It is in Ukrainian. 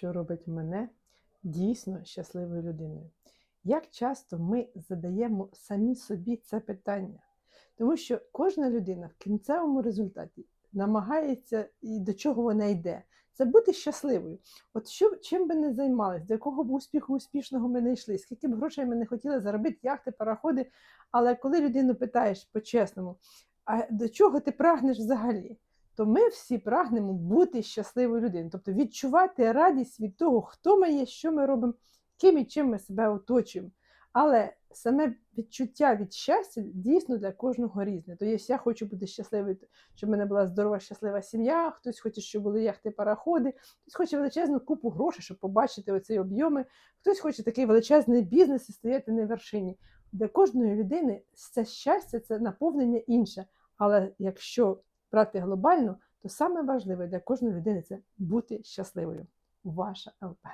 що робить мене дійсно щасливою людиною. Як часто ми задаємо самі собі це питання? Тому що кожна людина в кінцевому результаті намагається і до чого вона йде. Це бути щасливою. От що чим би не займалися, до якого б успіху успішного ми не йшли, скільки б грошей ми не хотіли заробити, яхти, параходи. Але коли людину питаєш по-чесному, а до чого ти прагнеш взагалі? То ми всі прагнемо бути щасливою людиною, тобто відчувати радість від того, хто ми є, що ми робимо, ким і чим ми себе оточуємо. Але саме відчуття від щастя дійсно для кожного різне. То є, я хочу бути щасливою, щоб в мене була здорова, щаслива сім'я, хтось хоче, щоб були яхти, параходи, хтось хоче величезну купу грошей, щоб побачити оці об'єми, хтось хоче такий величезний бізнес і стояти на вершині. Для кожної людини це щастя, це наповнення інше. Але якщо брати глобально, то саме важливе для кожної людини це бути щасливою. Ваша ЛП.